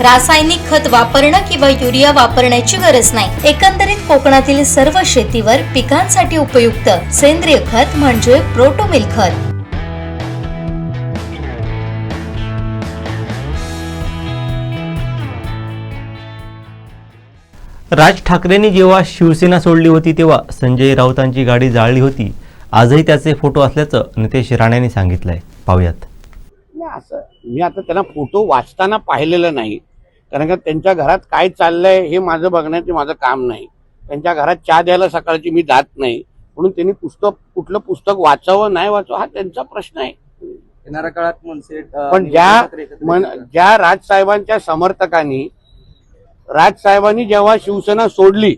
रासायनिक खत वापरणं किंवा युरिया वापरण्याची गरज नाही. एकंदरीत कोकणातील सर्व शेतीवर पिकांसाठी उपयुक्त सेंद्रिय खत म्हणजे प्रोटोमिल खत. राज ठाकरेंनी जेव्हा शिवसेना सोडली होती तेव्हा संजय राऊतांची गाडी जाळली होती. आजही त्याचे फोटो असल्याचं नितेश राणेंनी सांगितलंय. पाहूयात. नाही असं मी आता त्यांना फोटो वाचताना पाहिलेलं नाही. कारण का त्यांच्या घरात काय चाललंय हे माझं बघण्याचे माझं काम नाही. त्यांच्या घरात चहा द्यायला सकाळची मी जात नाही. म्हणून त्यांनी पुस्तक कुठलं पुस्तक वाचावं नाही वाचावं हा त्यांचा प्रश्न आहे. येणाऱ्या काळात मनसे पण ज्या. ज्या राजसाहेबांच्या समर्थकांनी राजसाहेबांनी जेव्हा शिवसेना सोडली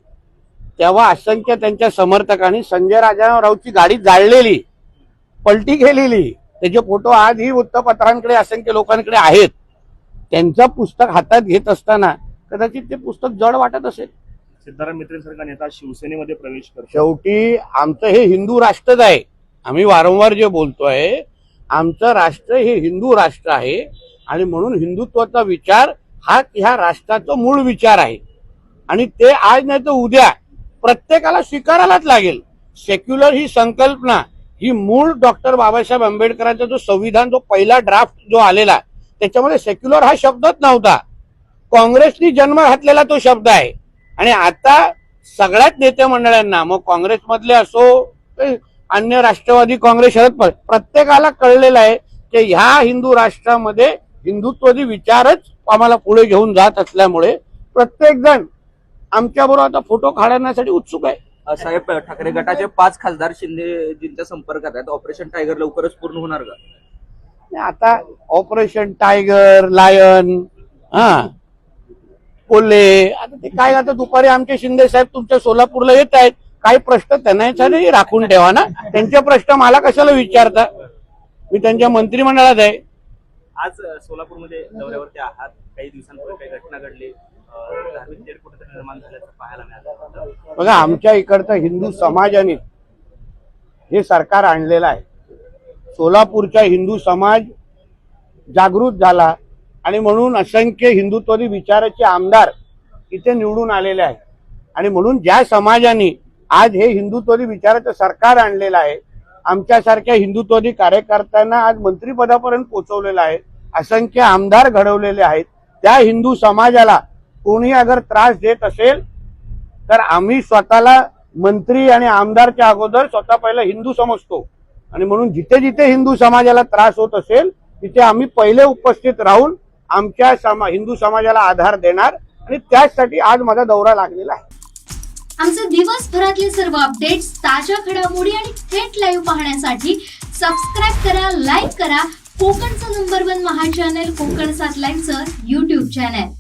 तेव्हा असंख्य त्यांच्या समर्थकांनी संजय राजारावची गाडी जाळलेली पलटी केलेली. त्याचे फोटो आजही वृत्तपत्रांकडे असंख्य लोकांकडे आहेत. त्यांचं पुस्तक हातात घेत असताना कदाचित ते पुस्तक जड वाटत असेल. सिद्धाराम मित्रेंसारखा नेता शिवसेनेमध्ये प्रवेश करतो शेवटी आमचं हे हिंदू राष्ट्रच आहे. आम्ही वारंवार जे बोलतोय आमचं राष्ट्र हे हिंदू राष्ट्र आहे आणि म्हणून हिंदुत्वाचा विचार हा ह्या राष्ट्राचा मूळ विचार आहे. आणि ते आज नाही तर उद्या प्रत्येकाला स्वीकारायलाच लागेल. सेक्युलर ही संकल्पना ही मूळ डॉक्टर बाबासाहेब आंबेडकरांचा जो संविधान जो पहिला ड्राफ्ट जो आलेला त्याच्यामध्ये सेक्युलर हा शब्दच नव्हता. काँग्रेसनी जन्म घातलेला तो शब्द आहे. आणि आता सगळ्याच नेते मंडळांना मग काँग्रेसमधले असो अन्य राष्ट्रवादी काँग्रेस शरद पवार प्रत्येकाला कळलेलं आहे की ह्या हिंदू राष्ट्रामध्ये हिंदुत्वादी विचारच आम्हाला पुढे घेऊन जात असल्यामुळे प्रत्येक जण आमच्या बरोबर आता फोटो काढण्यासाठी उत्सुक आहे. साहेब ठाकरे गटाचे पाच खासदार शिंदेजींच्या संपर्कात आहेत. ऑपरेशन टायगर लवकरच पूर्ण होणार का? आता ऑपरेशन टायगर लायन हा कोल्हे आता ते काय आता दुपारी आमचे शिंदे साहेब तुमच्या सोलापूरला येत आहेत. काही प्रश्न त्यांना राखून ठेवा ना. त्यांचे प्रश्न मला कशाला विचारता? मी त्यांच्या मंत्रिमंडळात आहे. आज सोलापूरमध्ये दौऱ्यावरती आहात. काही दिवसांपूर्वी काही घटना घडली. निर्माण झाल्याचं पाहायला मिळालं. बघा आमच्या इकडचं हिंदू समाजाने हे सरकार आणलेलं आहे. सोलापूरचा हिंदू समाज जागृत झाला आणि म्हणून असंख्य हिंदुत्वादी विचाराचे आमदार इथे निवडून आलेले आहेत. आणि म्हणून ज्या समाजाने आज हे हिंदुत्वादी विचाराचं सरकार आणलेलं आहे आमच्यासारख्या हिंदुत्वादी कार्यकर्त्यांना आज मंत्रिपदापर्यंत पोहोचवलेलं आहे असंख्य आमदार घडवलेले आहेत त्या हिंदू समाजाला कोणी अगर त्रास देत असेल तर आम्ही स्वतःला मंत्री आणि आमदारच्या अगोदर स्वतः पहिला हिंदू समजतो. आणि म्हणून जिथे जिथे हिंदू समाजाला त्रास होत असेल तिथे आम्ही पहिले उपस्थित राहून आमच्या समा हिंदू समाजाला आधार देणार आणि त्याचसाठी आज माझा दौरा लागलेला आहे. आमचे दिवसभरातले सर्व अपडेट्स ताज्या घडामोडी आणि थेट लाईव्ह पाहण्यासाठी सबस्क्राईब करा लाईक करा. कोकणचं number one Maha channel Konkan सात लाईनचं युट्यूब चॅनल